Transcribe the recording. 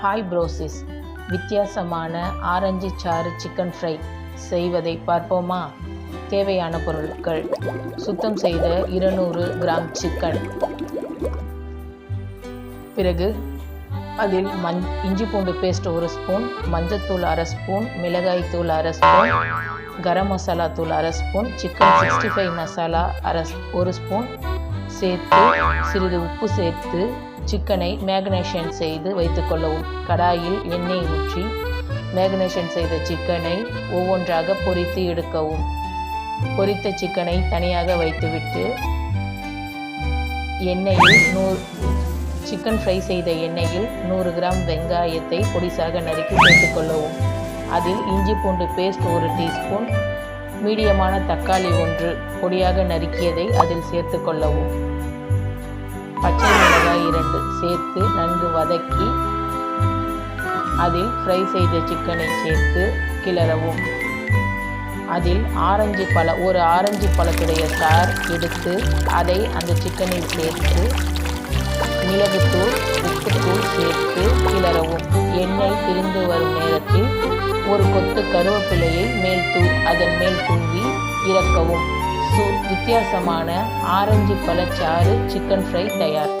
Hi ப்ரோசிஸ் வித்தியாசமான orange சாறு chicken fry செய்வதை பார்ப்போமா? தேவையான பொருட்கள். சுத்தம் செய்த இருநூறு கிராம் சிக்கன். பிறகு அதில் மஞ் இஞ்சி பூண்டு பேஸ்ட் ஒரு ஸ்பூன் மஞ்சத்தூள் அரை ஸ்பூன் மிளகாய் தூள் அரை ஸ்பூன் கரம் மசாலா தூள் அரை spoon chicken sixty five masala அரை ஒரு ஸ்பூன். சேர்த்து சிறிது உப்பு சேர்த்து சிக்கனை மேக்னேஷன் செய்து வைத்துக்கொள்ளவும் கடாயில் எண்ணெய் ஊற்றி மேக்னேஷன் செய்த சிக்கனை ஒவ்வொன்றாக பொரித்து எடுக்கவும். பொரித்த சிக்கனை தனியாக வைத்துவிட்டு எண்ணெயில் நூறு சிக்கன் ஃப்ரை செய்த எண்ணெயில் நூறு கிராம் வெங்காயத்தை பொடிசாக நறுக்கி சேர்த்துக்கொள்ளவும் அதில் இஞ்சி பூண்டு பேஸ்ட் ஒரு டீஸ்பூன் மீடியமான தக்காளி ஒன்று பொடியாக நறுக்கியதை அதில் சேர்த்துக்கொள்ளவும் பச்சை சேர்த்து நன்கு வதக்கி அதில் ஃப்ரை செய்த சிக்கனை சேர்த்து கிளறவும். அதில் ஆரஞ்சு பழ ஒரு ஆரஞ்சு பழத்துடைய சார் எடுத்து அதை அந்த சிக்கனில் சேர்த்து மிளகுத்தூள் உப்புத்தூள் சேர்த்து கிளறவும். எண்ணெய் திரிந்து வரும் நேரத்தில் ஒரு கொத்து கருவேப்பிலையை மேல் தூ அதன் மேல் தூவி இறக்கவும். சு வித்தியாசமான ஆரஞ்சு பழச்சாறு சிக்கன் ஃப்ரை தயார்.